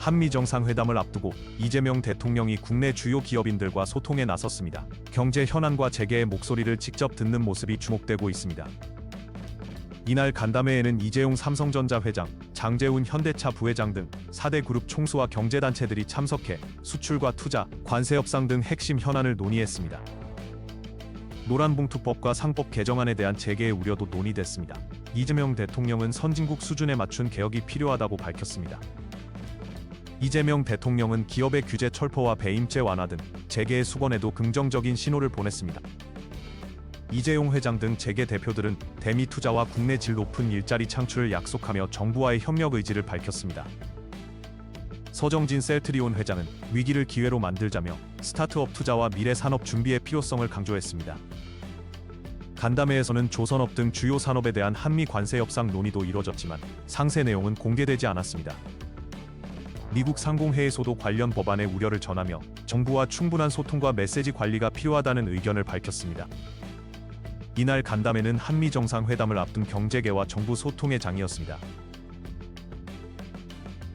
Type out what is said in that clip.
한미 정상회담을 앞두고 이재명 대통령이 국내 주요 기업인들과 소통에 나섰습니다. 경제 현안과 재계의 목소리를 직접 듣는 모습이 주목되고 있습니다. 이날 간담회에는 이재용 삼성전자 회장, 장재훈 현대차 부회장 등 4대 그룹 총수와 경제단체들이 참석해 수출과 투자, 관세 협상 등 핵심 현안을 논의했습니다. 노란봉투법과 상법 개정안에 대한 재계의 우려도 논의됐습니다. 이재명 대통령은 선진국 수준에 맞춘 개혁이 필요하다고 밝혔습니다. 이재명 대통령은 기업의 규제 철포와 배임죄 완화 등 재계의 수건에도 긍정적인 신호를 보냈습니다. 이재용 회장 등 재계 대표들은 대미 투자와 국내 질 높은 일자리 창출을 약속하며 정부와의 협력 의지를 밝혔습니다. 서정진 셀트리온 회장은 위기를 기회로 만들자며 스타트업 투자와 미래 산업 준비의 필요성을 강조했습니다. 간담회에서는 조선업 등 주요 산업에 대한 한미 관세 협상 논의도 이뤄졌지만 상세 내용은 공개되지 않았습니다. 미국 상공회의소도 관련 법안의 우려를 전하며 정부와 충분한 소통과 메시지 관리가 필요하다는 의견을 밝혔습니다. 이날 간담회는 한미 정상회담을 앞둔 경제계와 정부 소통의 장이었습니다.